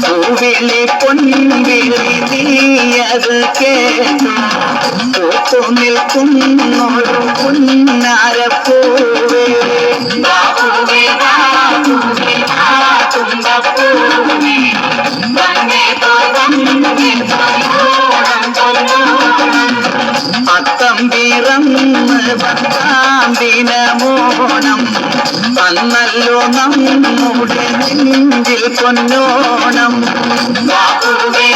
പൂവിളി പൊൻവിളി നീയത് കേട്ടു. നിൽക്കുന്നൊരു പുന്നാരപ്പൂവേ അത്തം പിറന്ന് പത്താം ദിനമോണം അന്നല്ലോ നമ്മുടെ നെഞ്ചിൽ പൊന്നോണം. ബാപ്പുവേ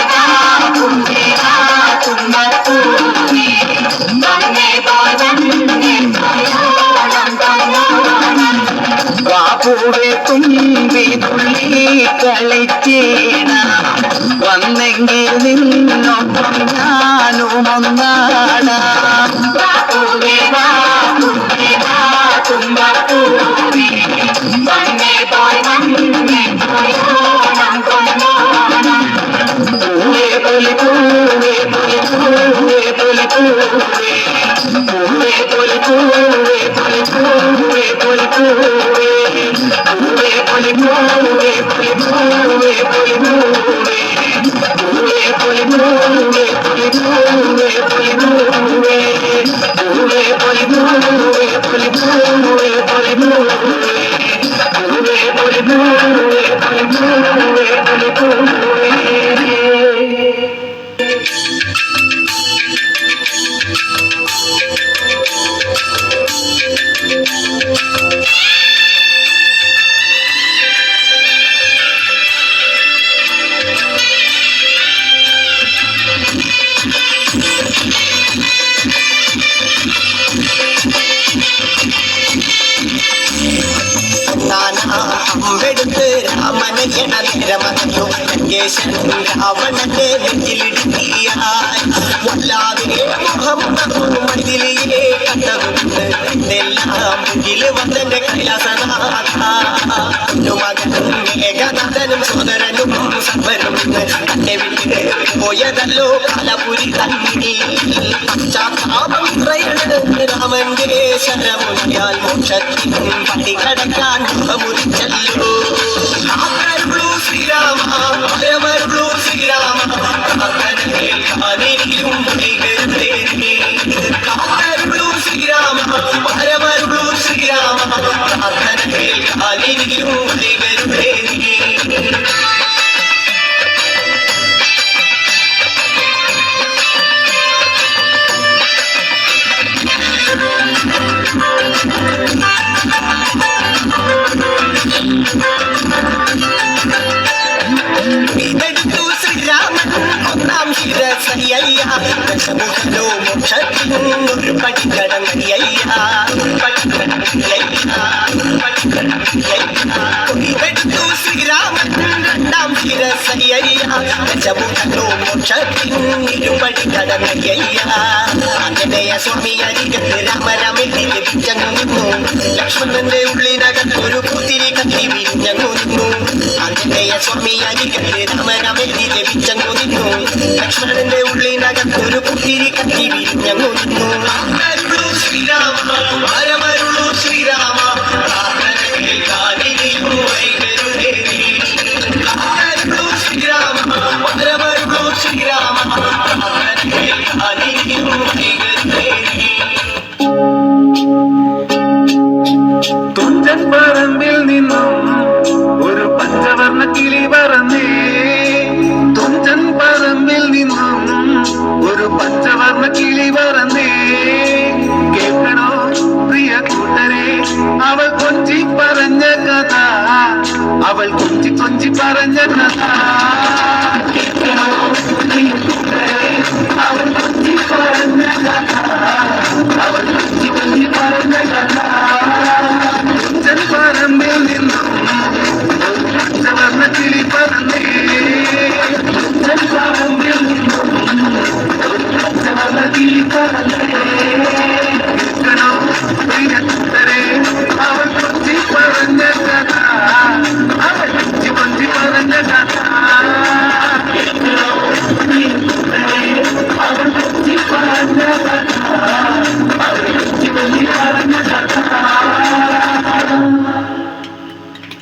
ബാപ്പുവെ തുമ്പി തുള്ളി കളിച്ചേണ വന്നെങ്കിൽ നിന്നൊപ്പം ഞാനും ഒന്നാണ് ബാപ്പുവെ ബാപ്പുവെ പൂവേ പൊലി ലങ്കേശൻ രാവണന്റെ നെഞ്ചിലിടുക്കിയ വല്ലാതെ മുഖം മതിലിയെ കണ്ടതുണ്ട്. ഇതെല്ലാം മുന്നിൽ വന്നെന്റെ കൈലാസനാഥൻ മേഘനാഥനും സോദരനും സമ്പരും എന്നെ വിട്ട് പോയതല്ലോ കലപുരി തന്നിൽ പശ്ചാത്താപം രാമന്റെ ശരമുയാൽ മോക്ഷത്തിനും പട്ടി കടക്കാൻ മുഖമുറിച്ചല്ലോ. you. ശിരസയ്യ ദശമുഖലോ മോക്ഷത്തിനും ഒരു രണ്ടാം ദശമുഖലോ മോക്ഷത്തിനും ഇരുപടി കടങ്ങയ്യ ആഞ്ജനേയ സ്വാമി അരികത്ത് ലഭിച്ചങ്ങു നിന്നു ലക്ഷ്മണന്റെ ഉള്ളിനകത്തൊരു കുത്തിരി കത്തി വിരിഞ്ഞങ്ങു സ്വാമി അരികത്ത് രാമരാമെത്തി ലഭിച്ചങ്ങു നിന്നു ലക്ഷ്മണന്റെ ഉള്ളിനകത്തൊരു പുത്തിരി കത്തി വിരിഞ്ഞങ്ങു നിന്നു ശ്രീരാമ பரஞ்சனா